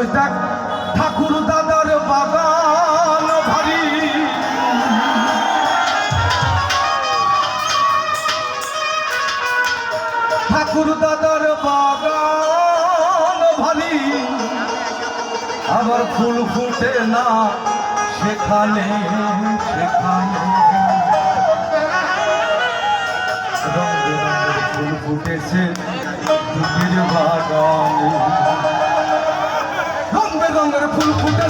ওই দেখ, ঠাকুর দাদার বাগান ভারী। ঠাকুর দাদার বাগান ভারী। আবার ফুল ফুটে না সেখানে সেখানে। ফুল ফুটেছে দুটির রঙ বেরঙের ফুল ফুটেছে দুটির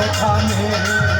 সেখানে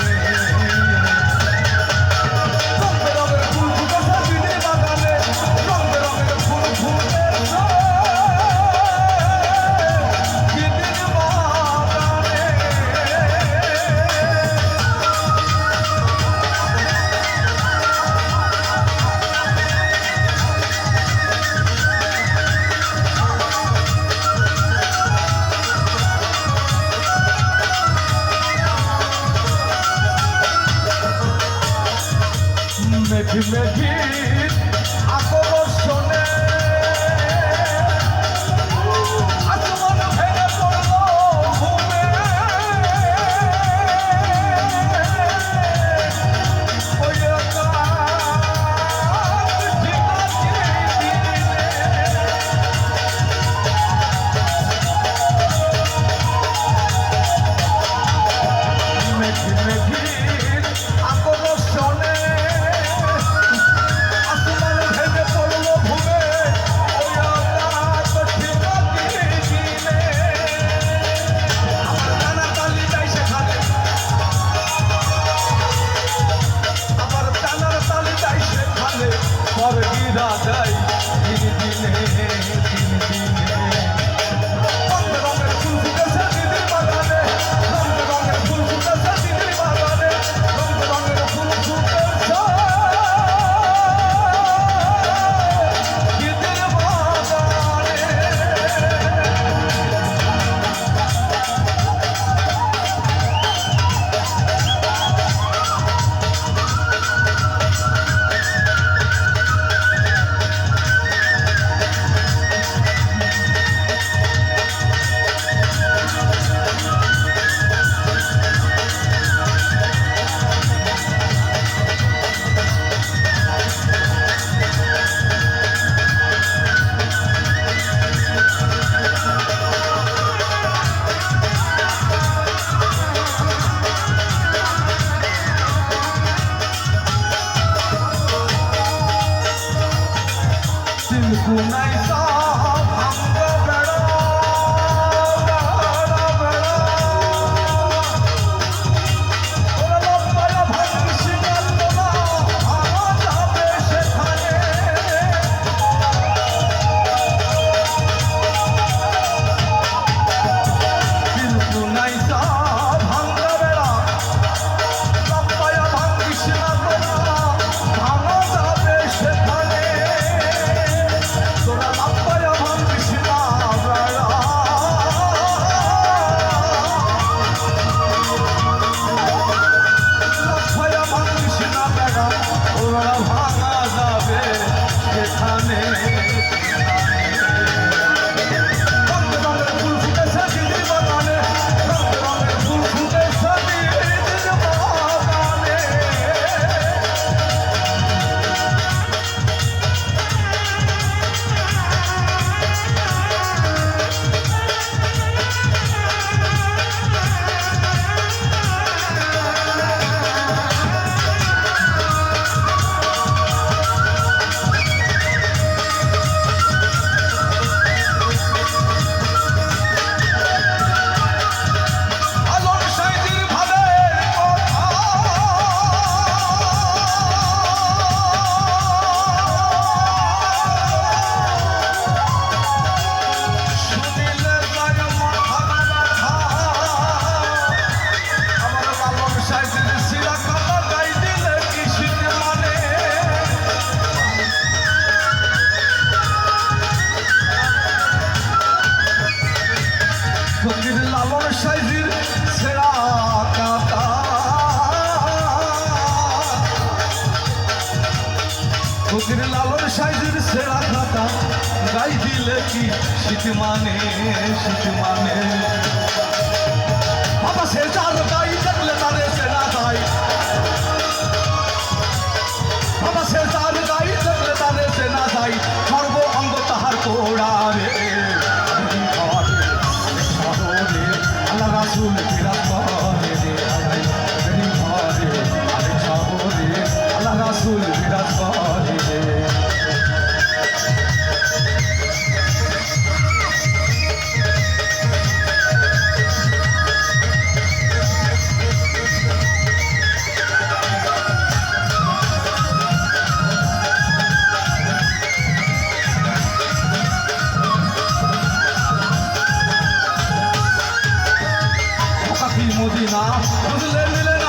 আছে আঘাটা গাই দিলে কি শীত মানে শীত মানে? মদিনা। বুঝলে মিলে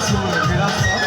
espacio de